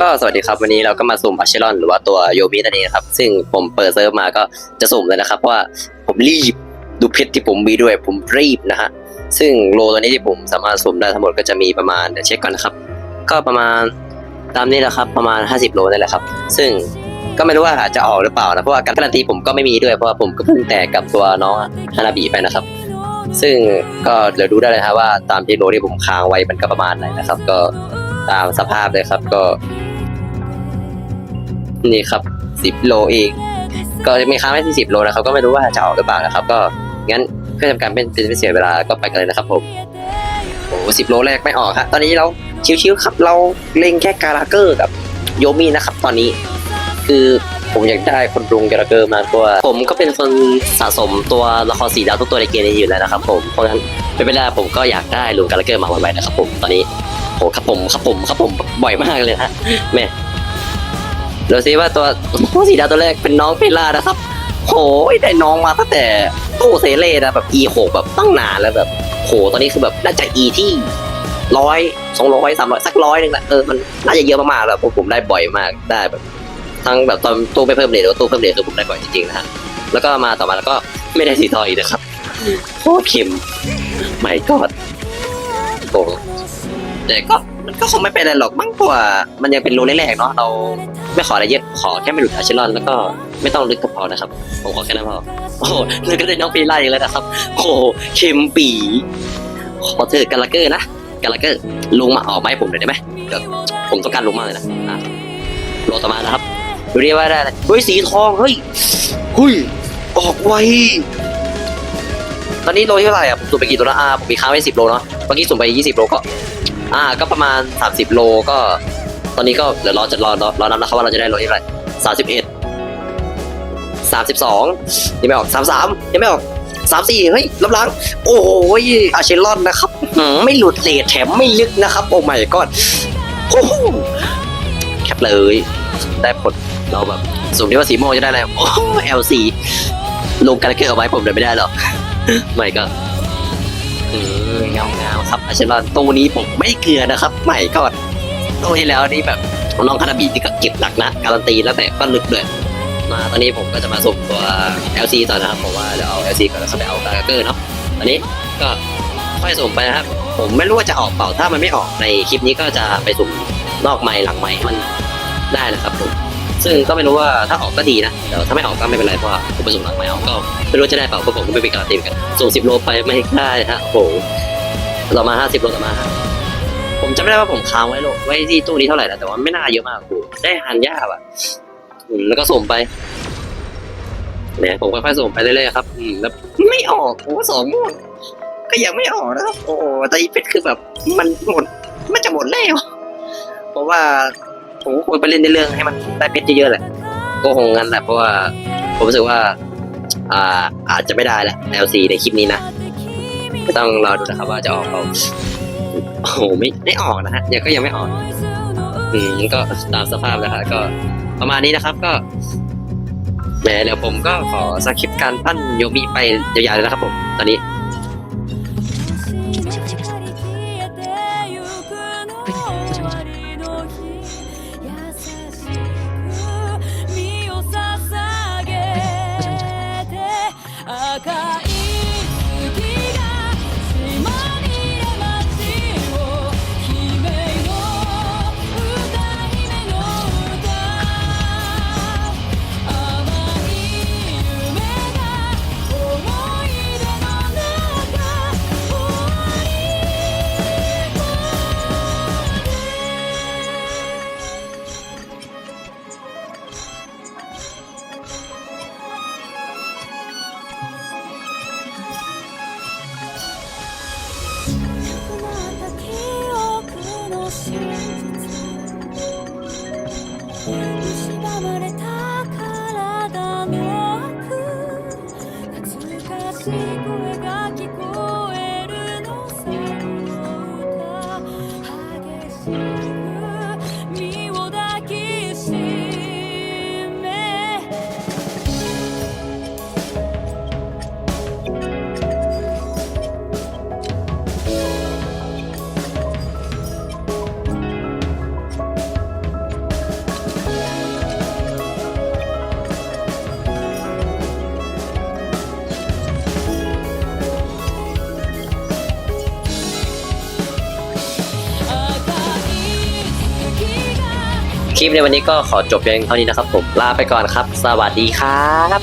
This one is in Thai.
ก็สวัสดีครับวันนี้เราก็มาสุ่มอัชเชลอนหรือว่าตัวโยมินั่นเองครับ ซึ่งผมเปิดเซิร์ฟมาก็จะสุ่มเลยนะครับเพราะว่าผมรีบดูเพชรที่ผมมีด้วยผมรีบนะฮะซึ่งโลตัวนี้ที่ผมสามารถสุ่มได้ทั้งหมดก็จะมีประมาณเดี๋ยวเช็คก่อนนะครับ ก็ประมาณตามนี้แหละครับประมาณ 50 โลนั่นแหละครับ ซึ่งก็ไม่รู้ว่าจะออกหรือเปล่านะเพราะว่าการันตีผมก็ไม่มีด้วยเพราะว่าผมก็เพิ่งแตกกับตัวน้องฮานาบิไปนะครับ ซึ่งก็เดี๋ยวดูได้เลยครับว่าตามที่โลที่ผมค้างไว้มันก็ประมาณไหนนะครับ ก็ ตามสภาพเลยครับก็ นี่ครับสิบโลเอง ก็มีค้างไว้ที่สิบโลนะครับ ก็ไม่รู้ว่าจะออกหรือเปล่านะครับ ก็งั้นเพื่อทำการเป็นเป็นไม่เสียเวลาก็ไปกันเลยนะครับผมโอ้สิบโลแรกไม่ออกครับตอนนี้เราชิวๆครับ เราเล็งแค่การาเกอร์กับโยมีนะครับ ตอนนี้ คือผมอยากได้คนรุงการาเกอร์มากกว่า ผมก็เป็นคนสะสมตัวละครสีดาวทุกตัวในเกมนี้อยู่แล้วนะครับ ผมเพราะฉะนั้นเป็นเวลาผมก็อยากได้ลุงการาเกอร์มาไวๆนะครับ ผมตอนนี้ โอ้ครับผมครับผมครับผมบ่อยมากเลยนะแม่ดูซิว่าตัวโอ้สีดาตัวแรกเป็นน้องเปล่านะครับ โหยได้น้องมาตั้งแต่ตู้เซเล่นะแบบ E หกแบบตั้งนานแล้วแบบ โหตอนนี้คือแบบน่าจะ E ที่ร้อยสองร้อยสามร้อยสักร้อยหนึ่งแหละเออมันน่าจะเยอะมากๆแล้วผมผมได้บ่อยมากได้แบบ ทั้งแบบตอนตู้ไม่เพิ่มเลทหรือว่าตู้เพิ่มเลทคือผมได้บ่อยจริงๆนะฮะแล้วก็มาต่อมาแล้วก็ไม่ได้สีทองอีกนะครับโคตรเค็มไม่กอดโอ้ แต่ก็มันก็คงไม่เป็นอะไรหรอกมั้งเพราะว่ามันยังเป็นโลแรกๆเนาะเราไม่ขออะไรเยอะขอแค่ไม่หลุดอาเชลอนแล้วก็ไม่ต้องลึกก็พอนะครับผมขอแค่นั้นพอโอ้โหแล้วก็ได้น้องปีไล่อีกแล้วนะครับโอ้โหเค็มปีขอเธอะกาลาเกอร์นะกาลาเกอร์ลงมาออกมาให้ผมหน่อยได้ไหมเดี๋ยวผมต้องการลงมากเลยนะอะโลต่อมานะครับดูดิว่าได้อะไรเฮ้ยสีทองเฮ้ยเฮ้ยออกไวตอนนี้โลเท่าไหร่อะผมสุ่มไปกี่ตัวล้วอ่าผมมีค้างไว้สิบโลเนาะเมื่อกี้สุ่มไปยี่สิบโลก็ อ่า ก็ประมาณสามสิบโลก็ ตอนนี้ก็เดี๋ยวรอจะรอรอรอนับนะครับว่าเราจะได้โลที่เท่าไหร่สามสิบเอ็ดสามสิบสองยังไม่ออกสามสามยังไม่ออกสามสี่เฮ้ยลำลังโอ้ยอาเชลอนนะครับไม่หลุดเลทแถมไม่ลึกนะครับ โอ้ไม่ก็โอ้โหแคปเลย ได้ผลเราแบบสุ่มที่ว่าสีโมงจะได้อะไรโอ้เอลซีลงการเกอร์เอาไว้ผมเลยไม่ได้หรอกไม่ก็ อืมเงาเงาครับอาชลอนตู้นี้ผมไม่เกลือนะครับไม่ก็ตัวที่แล้วนี่แบบน้องคานาบีที่ก็เก็บหนักนะการันตีแล้วแต่ก็ลึกด้วยมาตอนนี้ผมก็จะมาส่งตัว LC ต่อนะครับผมว่าเดี๋ยวเอา LC ก่อนแล้วเขาไปเอาการ์เกอร์เนาะตอนนี้ก็ค่อยส่งไปนะครับ ผมไม่รู้ว่าจะออกเปล่าถ้ามันไม่ออกในคลิปนี้ก็จะไปสุ่มนอกไม้หลังไม้มันได้นะครับผม ซึ่งก็ไม่รู้ว่าถ้าออกก็ดีนะ แต่ถ้าไม่ออกก็ไม่เป็นไรเพราะว่าผมปสมหลังไม้เอาก็ไม่รู้จะได้เปล่าเพราะผมก็ไม่เป็นการันตีเหมือนกัน ส่ง10โลไปไม่ได้ฮะโอ้โหต่อมา50โลต่อมาผมจำไม่ได้ว่าผมค้างไว้โลไว้ที่ตู้นี้เท่าไหร่นะแต่ว่าไม่น่าเยอะมากกูได้หันยาอะแล้วก็ส่งไปเนี่ยผมค่อยๆส่งไปเรื่อยๆครับอืมแล้วไม่ออกโอ้สองงวดก็ยังไม่ออกนะครับโอ้แต่อีเพชรคือแบบ มันหมดมันจะหมดแล้วเพราะว่า ผมก็ควรไปเล่นในเรื่องให้มันได้เพชรเยอะๆแหละ ก็คงงั้นแหละเพราะว่าผมรู้สึกว่า อ่าอาจจะไม่ได้ละ LC ในคลิปนี้นะก็ต้องรอดูนะครับว่าจะออกเปล่าโอ้โหไม่ไม่ออกนะฮะยังก็ยังไม่ออกอืมก็ตามสภาพนะฮะก็ประมาณนี้นะครับก็แหมเดี๋ยวผมก็ขอสคริปต์การปั้นโยมิไปยาวๆเลยนะครับผมตอนนี้ пока Bye. คลิปในวันนี้ก็ขอจบเพียงเท่านี้นะครับผมลาไปก่อนครับ สวัสดีครับ